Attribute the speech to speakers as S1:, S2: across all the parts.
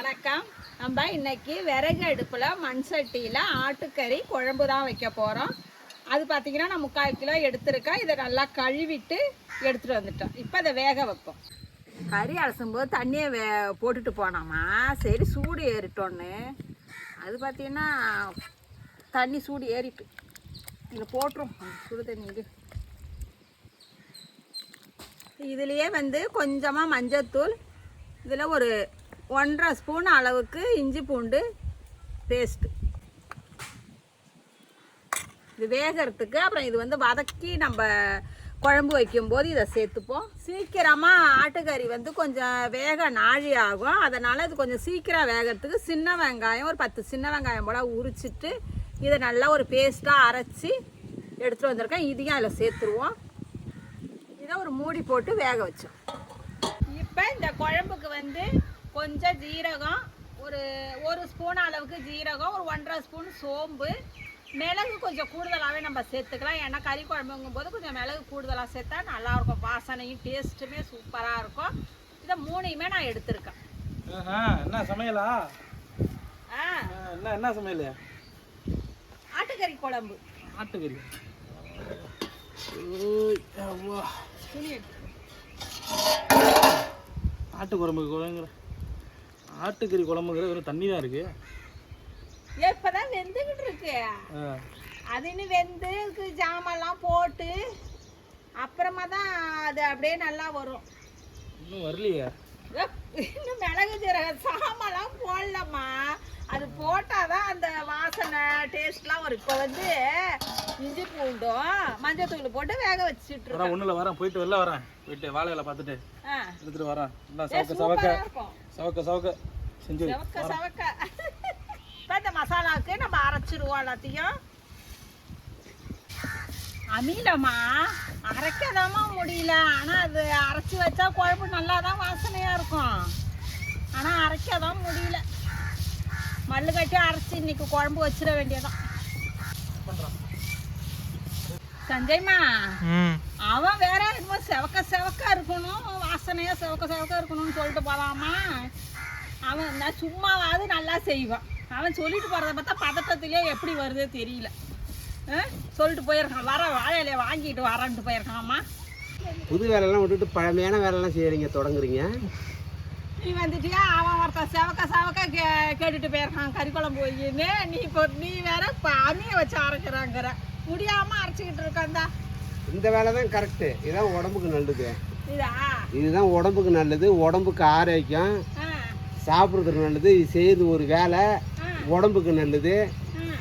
S1: வணக்கம். நம்ம இன்னைக்கு விறகு அடுப்பில் மண் சட்டியில் ஆட்டுக்கறி குழம்பு தான் வைக்க போகிறோம் அது பார்த்தீங்கன்னா நான் முக்கால் கிலோ எடுத்திருக்கேன். இதை நல்லா கழுவிட்டு எடுத்துகிட்டு வந்துட்டோம். இப்போ அதை வேக வைப்போம். கறி அலசும்போது தண்ணியை வே போட்டுட்டு போனோமா? சரி சூடு ஏறிட்டோன்னு. அது பார்த்தீங்கன்னா தண்ணி சூடு ஏறிட்டு. இங்கே போட்டுரும். சுடு தண்ணி இது இதுலேயே வந்து கொஞ்சமாக மஞ்சத்தூள் இதில் ஒரு ஒன்றரை ஸ்பூன் அளவுக்கு இஞ்சி பூண்டு பேஸ்ட்டு இது வேகிறதுக்கு அப்புறம் இது வந்து வதக்கி நம்ம குழம்பு வைக்கும்போது இதை சேர்த்துப்போம். சீக்கிரமாக ஆட்டுக்கறி வந்து கொஞ்சம் வேக நாழி ஆகும். அதனால் இது கொஞ்சம் சீக்கிரம் வேகிறதுக்கு சின்ன வெங்காயம் ஒரு பத்து சின்ன வெங்காயம் போல் உரிச்சிட்டு இதை நல்லா ஒரு பேஸ்ட்டாக அரைச்சி எடுத்துகிட்டு வந்திருக்கேன். இதையும் அதில் சேர்த்துருவோம். இதை ஒரு மூடி போட்டு வேக வச்சோம். இப்போ இந்த குழம்புக்கு வந்து கொஞ்சம் ஜீரகம் ஒரு ஒரு ஸ்பூன் அளவுக்கு ஜீரகம் ஒரு ஒன்றரை ஸ்பூன் சோம்பு. மிளகு கொஞ்சம் கூடுதலாகவே நம்ம சேர்த்துக்கலாம். ஏன்னா கறி குழம்புங்கும் போது கொஞ்சம் மிளகு கூடுதலாக சேர்த்தா நல்லாயிருக்கும். வாசனையும் டேஸ்ட்டுமே சூப்பராக இருக்கும். இதை மூணையுமே நான் எடுத்திருக்கேன்.
S2: என்ன சமையலா? என்ன என்ன சமையல்?
S1: ஆட்டுக்கறி குழம்பு.
S2: ஆட்டுக்கறி. ஆட்டு குழம்பு குழம்புங்கிற ஆட்டுக்கறி குழம்புங்கிற வெறும் தண்ணி தான் இருக்கு
S1: இப்போதான் வெந்துக்கிட்டு இருக்கு.
S2: ஆ,
S1: அது இன்னும் வெந்து ஜாமெல்லாம் போட்டு அப்புறமா தான் அது அப்படியே நல்லா வரும்.
S2: இன்னும் வரலையே.
S1: இன்னும் மிளகு ஜீரகம் சாமெல்லாம் போடலம்மா. அது போட்டாதான் அந்த வாசனை டேஸ்ட்லாம் வரும். இப்போ வந்து இஞ்சி பூண்டும் மஞ்சத்தூள் போட்டு வேக வச்சுட்டு
S2: ஒன்றும் இல்லை வரேன். போயிட்டு வெளில வரேன். போயிட்டு வாழை வேலை பார்த்துட்டு எடுத்துட்டு வரேன். சவக்க சவக்க. சவக்க சவக்க. செஞ்சு.
S1: சவக்க சவக்க. இப்போ இந்த மசாலாவுக்கு நம்ம அரைச்சிருவோம் எல்லாத்தையும். அமீலம்மா அரைக்கதாம்மா முடியல. ஆனால் அது அரைச்சி வச்சா குழம்பு நல்லா தான் வாசனையாக இருக்கும். ஆனால் அரைக்கதான் முடியல. மல்லு கட்டி அரைச்சி இன்னைக்கு குழம்பு வச்சிட வேண்டியதான் சஞ்சய்மா அவன் வேற என்னமோ செவக்க செவக்க இருக்கணும் வாசனையா செவக்க செவக்க இருக்கணும்னு சொல்லிட்டு போலாமா? அவன் நான் சும்மாவாவது நல்லா செய்வான். அவன் சொல்லிட்டு போறத பார்த்தா பதட்டத்திலே எப்படி வருதோ தெரியல. ஆ? சொல்லிட்டு போயிருக்கான். வர வாழையில வாங்கிட்டு வரேன்ட்டு போயிருக்கான்மா.
S3: புது வேலையெல்லாம் விட்டுட்டு பழமையான வேலையெல்லாம் செய்கிறீங்க தொடங்குறீங்க.
S1: நீ வந்துட்டியா? அவன் ஒருத்தன் செவக்க செவக்க கே கேட்டுட்டு போயிருக்கான் கறி குழம்பு வையின்னு. நீ இப்போ நீ வேற இப்போ அம்மியை வச்சு அரைக்கிறாங்கிற. முடியாம அரைச்சிக்கிட்டு இருக்காந்தா
S3: இந்த. வேலை தான் கரெக்டு இதுதான் உடம்புக்கு நல்லது.
S1: இதா?
S3: இதுதான் உடம்புக்கு நல்லது. உடம்புக்கு ஆரோக்கியம். சாப்பிட்றதுக்கு நல்லது. இது செய்யுது ஒரு வேலை. உடம்புக்கு நல்லது.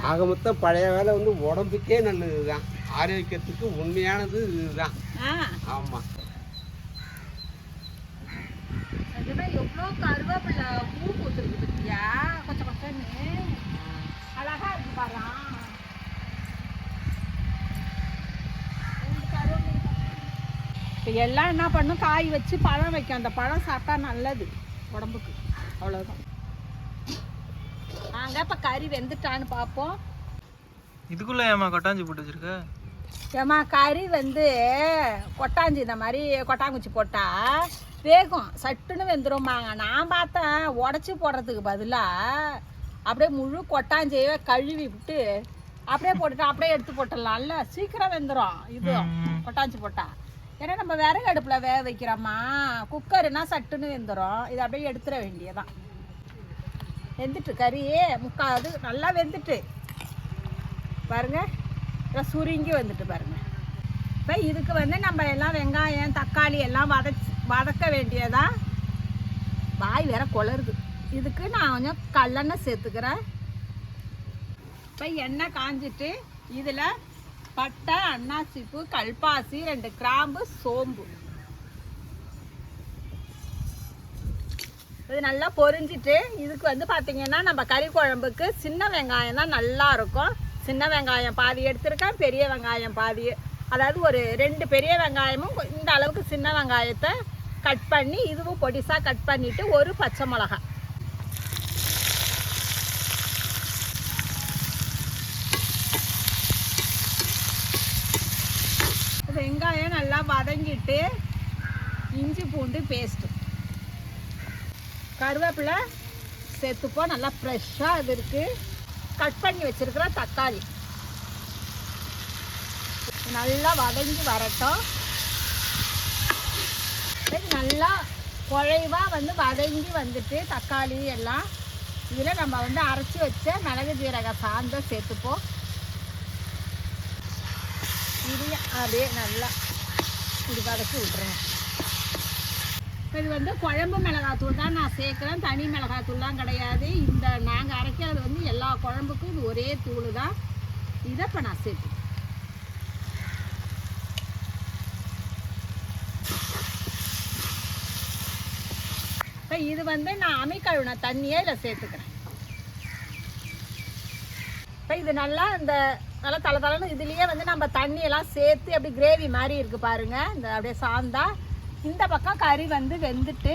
S3: ஆக மொத்தம் பழைய வேலை வந்து உடம்புக்கே நல்லது தான் ஆரோக்கியத்துக்கு உண்மையானது இதுதான். ஆமாம்
S1: எவ்வளோ கருவேப்பிலை பூ பூத்துருக்கு பத்தியா? கொஞ்சம் கொஞ்சம்னு. அழகா இருக்கு பாரு இப்போ எல்லாம் என்ன பண்ணும்? காய் வச்சு பழம் வைக்கும். அந்த பழம் சாப்பிட்டா நல்லது உடம்புக்கு. அவ்வளோதான் நாங்கள் இப்போ கறி வெந்துட்டான்னு பார்ப்போம்.
S2: இதுக்குள்ள ஏமா கொட்டாஞ்சி போட்டு வச்சிருக்க?
S1: ஏம்மா கறி வந்து கொட்டாஞ்சி இந்த மாதிரி கொட்டாங்குச்சி போட்டால் வேகும். சட்டுன்னு வெந்துரும்பாங்க நான் பார்த்தேன் உடச்சி போடுறதுக்கு பதிலாக அப்படியே முழு கொட்டாஞ்சியை கழுவி விட்டு அப்படியே போட்டுட்டு அப்படியே எடுத்து போட்டுடலாம்ல. சீக்கிரம் வெந்துடும் இது கொட்டாஞ்சி போட்டா. ஏன்னா நம்ம விறகு அடுப்பில் வேக வைக்கிறோமா குக்கருனா சட்டுன்னு வெந்துடும் இதை அப்படியே எடுத்துட வேண்டியதான் வெந்துட்டு கறி முக்காவது நல்லா வெந்துட்டு. பாருங்க சுருங்கி வந்துட்டு பாருங்க. இப்போ இதுக்கு வந்து நம்ம எல்லாம் வெங்காயம் தக்காளி எல்லாம் வதச்சி வதக்க வேண்டியதா? வாய் வேற குளருது. இதுக்கு நான் கொஞ்சம் கல்லெண்ணெய் சேர்த்துக்கிறேன். இப்போ எண்ணெய் காஞ்சிட்டு இதில் பட்டை அன்னாசிப்பூ கல்பாசி ரெண்டு கிராம்பு சோம்பு. இது நல்லா பொரிஞ்சிட்டு இதுக்கு வந்து பார்த்தீங்கன்னா நம்ம கறி குழம்புக்கு சின்ன வெங்காயம் தான் நல்லா இருக்கும். சின்ன வெங்காயம் பாதி எடுத்திருக்கேன் பெரிய வெங்காயம் பாதி. அதாவது ஒரு ரெண்டு பெரிய வெங்காயமும் இந்த அளவுக்கு சின்ன வெங்காயத்தை கட் பண்ணி இதுவும் பொடிசாக கட் பண்ணிவிட்டு ஒரு பச்சை மிளகாய். வெங்காயம் நல்லா வதங்கிட்டு இஞ்சி பூண்டு பேஸ்ட்டு கருவேப்பிலை சேர்த்துப்போம் நல்லா ஃப்ரெஷ்ஷாக இது இருக்குது கட் பண்ணி வச்சுருக்கிற தக்காளி. நல்லா வதங்கி வரட்டும். நல்லா குழைவாக வந்து வதங்கி வந்துட்டு தக்காளி எல்லாம். இதில் நம்ம வந்து அரைச்சி வச்ச மிளகு ஜீரக சாந்த சேர்த்துப்போம். இதையும் அப்படியே நல்லா இது வதக்கி விட்டுருங்க இது வந்து குழம்பு மிளகாத்தூள் தான் நான் சேர்க்குறேன் தனி மிளகாத்தூள்லாம் கிடையாது இந்த நாங்கள் அரைக்கிறது வந்து எல்லா குழம்புக்கும் இது ஒரே தூள் தான் இதை இப்போ நான் சேர்த்து இப்போ இது வந்து நான் அமைக்கழுன தண்ணியை இதில் சேர்த்துக்கிறேன் இப்போ இது நல்லா இந்த நல்லா தலை தலைன்னு இதுலேயே வந்து நம்ம தண்ணியெல்லாம் சேர்த்து அப்படி கிரேவி மாதிரி இருக்குது பாருங்க. இந்த அப்படியே சாந்தா. இந்த பக்கம் கறி வந்து வெந்துட்டு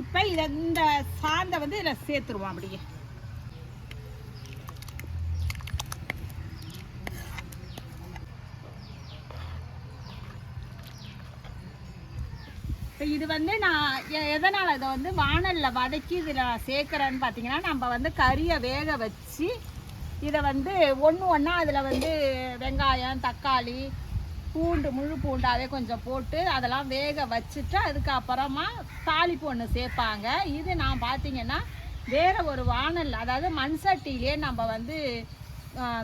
S1: இப்போ இதை இந்த சாந்தை வந்து இதில் சேர்த்துருவோம் அப்படியே. இப்போ இது வந்து நான் எதனால் இதை வந்து வானலில் வதக்கி இதில் சேர்க்குறேன்னு பார்த்தீங்கன்னா நம்ம வந்து கறியை வேக வச்சு இதை வந்து ஒன்று ஒன்றா அதில் வந்து வெங்காயம் தக்காளி பூண்டு முழு பூண்டாவே கொஞ்சம் போட்டு அதெல்லாம் வேக வச்சுட்டு அதுக்கப்புறமா தாளிப்பு ஒன்று சேர்ப்பாங்க. இது நான் பார்த்தீங்கன்னா வேறு ஒரு வாணல் அதாவது மண் சட்டியிலே நம்ம வந்து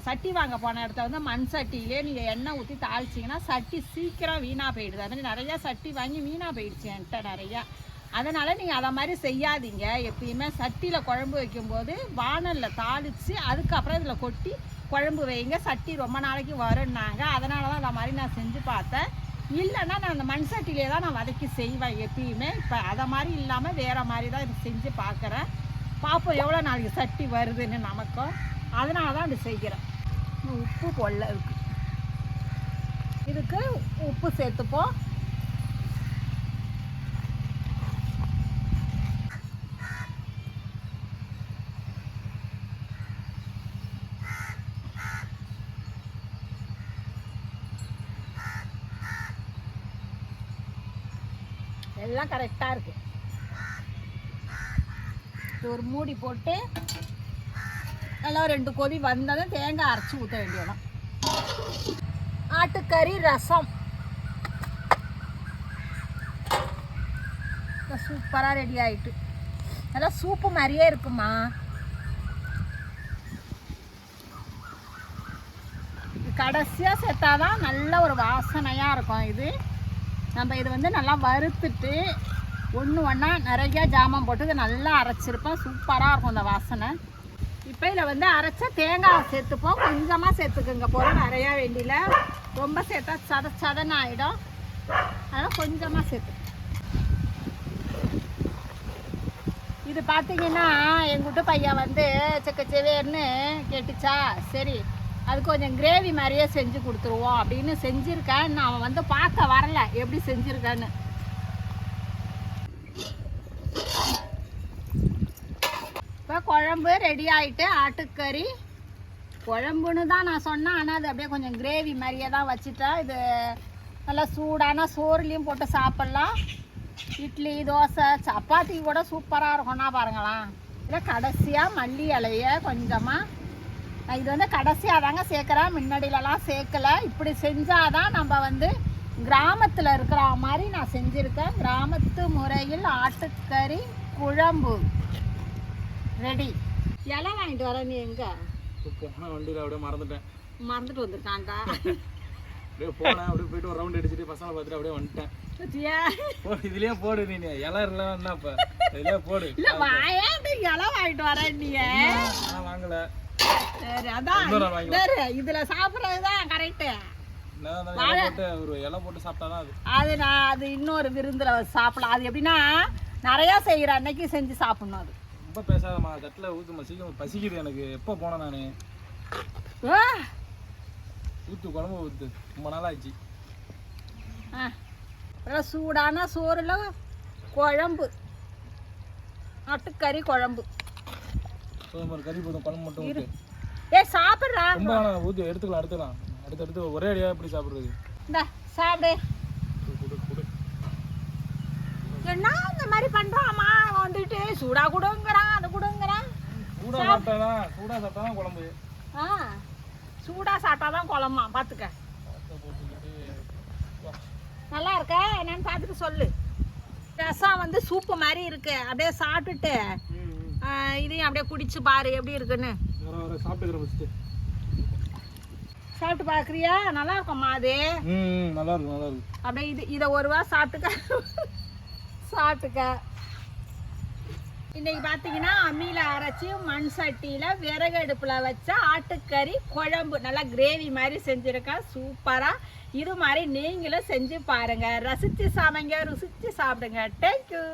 S1: சட்டி வாங்க போன இடத்த வந்து மண் சட்டியிலே நீங்கள் எண்ணெய் ஊற்றி தாளிச்சிங்கன்னா சட்டி சீக்கிரம் வீணாக போயிடுது. அது மாதிரி நிறையா சட்டி வாங்கி வீணாக போயிடுச்சு என்கிட்ட நிறையா. அதனால் நீங்கள் அதை மாதிரி செய்யாதீங்க. எப்பயுமே சட்டியில் குழம்பு வைக்கும்போது வானலில் தாளித்து அதுக்கப்புறம் இதில் கொட்டி குழம்பு வைங்க. சட்டி ரொம்ப நாளைக்கு வரும்னாங்க. அதனால தான் அந்த மாதிரி நான் செஞ்சு பார்த்தேன். இல்லைன்னா நான் அந்த மண் சட்டியிலே தான் நான் வதக்கி செய்வேன் எப்பயுமே. இப்போ அதை மாதிரி இல்லாமல் வேறு மாதிரி தான் இது செஞ்சு பார்க்குறேன். பார்ப்போம் எவ்வளோ நாளைக்கு சட்டி வருதுன்னு நமக்கும் அதனால தான் அது செய்கிறேன் உப்பு கொள்ள இருக்கு. இதுக்கு உப்பு சேர்த்துப்போம். எல்லாம் கரெக்டாக இருக்கு. ஒரு மூடி போட்டு நல்லா ரெண்டு கொதி வந்ததும் தேங்காய் அரைச்சி ஊற்ற வேண்டியதான் ஆட்டுக்கறி ரசம். சூப்பராக ரெடி ஆகிட்டு நல்லா சூப்பு மாதிரியே இருக்குமா? கடைசியாக சேர்த்தாதான் நல்ல ஒரு வாசனையாக இருக்கும் இது. நம்ம இது வந்து நல்லா வறுத்துட்டு ஒன்று ஒன்றா நிறையா ஜாமான் போட்டு இதை நல்லா அரைச்சிருப்போம். சூப்பராக இருக்கும் இந்த வாசனை. இப்போ இதில் வந்து அரைச்ச தேங்காய் சேர்த்துப்போம். கொஞ்சமாக சேர்த்துக்குங்க. போகிறோம் நிறையா வேண்டியில் ரொம்ப சேர்த்தா சத சதன ஆகிடும் அதனால் கொஞ்சமாக சேர்த்து. இது பார்த்தீங்கன்னா எங்கள் வீட்டு பையன் வந்து செக்க செவேர்னு கேட்டுச்சா? சரி. அது கொஞ்சம் கிரேவி மாதிரியே செஞ்சு கொடுத்துருவோம் அப்படின்னு செஞ்சுருக்கேன். நான் அவன் வந்து பார்க்க வரல. எப்படி செஞ்சுருக்கேன்னு. இப்போ குழம்பு ரெடி ஆகிட்டு ஆட்டுக்கறி. குழம்புன்னு தான் நான் சொன்னேன். ஆனால் அது அப்படியே கொஞ்சம் கிரேவி மாதிரியே தான் வச்சுட்டேன். இது நல்லா சூடான சோறுலேயும் போட்டு சாப்பிட்லாம். இட்லி தோசை சப்பாத்தி கூட சூப்பராக இருக்கும்னா பாருங்களேன். இல்லை கடைசியாக மல்லி இலைய கொஞ்சமாக இது வந்து கடைசியாக தாங்க சேர்க்குறேன். முன்னாடியிலலாம் சேர்க்கல. இப்படி செஞ்சாதான் நம்ம வந்து கிராமத்தில் இருக்கிற மாதிரி நான் செஞ்சுருக்கேன். கிராமத்து முறையில் ஆட்டுக்கறி குழம்பு. ரெடி இலை வாங்கிட்டு வர நீ எங்க?
S2: வண்டியில் அப்படியே மறந்துட்டேன்.
S1: மறந்துட்டு வந்திருக்காங்க
S2: அப்படியே போனேன். அப்படியே போயிட்டு ஒரு ரவுண்ட் அடிச்சுட்டு பசங்களை பார்த்துட்டு அப்படியே வந்துட்டேன். இதுலயே போடு நீ இலை இல்லை என்ன இப்போ இதுலயே போடு.
S1: இல்ல வாயாண்டு இலை வாங்கிட்டு வர நீ
S2: வாங்கல.
S1: சரி அதான். சரி, இதுல சாப்பிட்றது தான் கரெக்டு
S2: ஒரு இலை போட்டு சாப்பிட்டாதான் அது.
S1: அது நான் அது இன்னொரு விருந்தில் சாப்பிடலாம். அது எப்படின்னா நிறையா செய்கிற அன்னைக்கு செஞ்சு சாப்பிடணும் அது.
S2: ரொம்ப பேசாதம்மா தட்டில் ஊற்றுமா சீக்கிரம் பசிக்குது எனக்கு. எப்போ போனேன் நான்? ஊற்று குழம்பு ஊற்று ரொம்ப நாள் ஆச்சு
S1: ஆ. சூடான சோறுல குழம்பு. ஆட்டுக்கறி குழம்பு.
S2: கறி போதும் குழம்பு மட்டும்
S1: ஏ சாப்பிட்றா.
S2: ரொம்ப வேணாம் ஊற்று எடுத்துக்கலாம் எடுத்துக்கலாம். அடுத்து அடுத்து ஒரே அடியாக எப்படி சாப்பிட்றது?
S1: இந்த சாப்பிடு. என்ன இந்த மாதிரி பண்றாமா வந்துட்டு சூடா கொடுங்கிறான் அது கொடுங்கிறான்
S2: சூடாக சாப்பிட்டாதான் சூடாக சாப்பிட்டாதான் குழம்பு.
S1: ஆ சூடா சாப்பிட்டாதான் குழம்பா பார்த்துக்க நல்லா இருக்க? என்னன்னு பார்த்துட்டு சொல்லு. ரசம் வந்து சூப்பு மாதிரி இருக்கு. அப்படியே சாப்பிட்டுட்டு இதையும் அப்படியே குடிச்சு பாரு எப்படி இருக்குன்னு. சாப்பிட்டு பார்க்குறியா? நல்லா இருக்கும்மா அது.
S2: ம் நல்லா இருக்கும் நல்லா இருக்கும்
S1: அப்படியே இது இதை ஒரு வாரம் சாப்பிட்டுக்க. சாப்பிட்டுக்க. இன்னைக்கு பார்த்தீங்கன்னா அம்மியில் அரைச்சி மண் சட்டியில் விறகு அடுப்பில் வச்ச ஆட்டுக்கறி குழம்பு நல்லா கிரேவி மாதிரி செஞ்சுருக்கேன் சூப்பராக இது மாதிரி நீங்களும் செஞ்சு பாருங்க. ரசித்து சாமைங்க ருசித்து சாப்பிடுங்க. தேங்க்யூ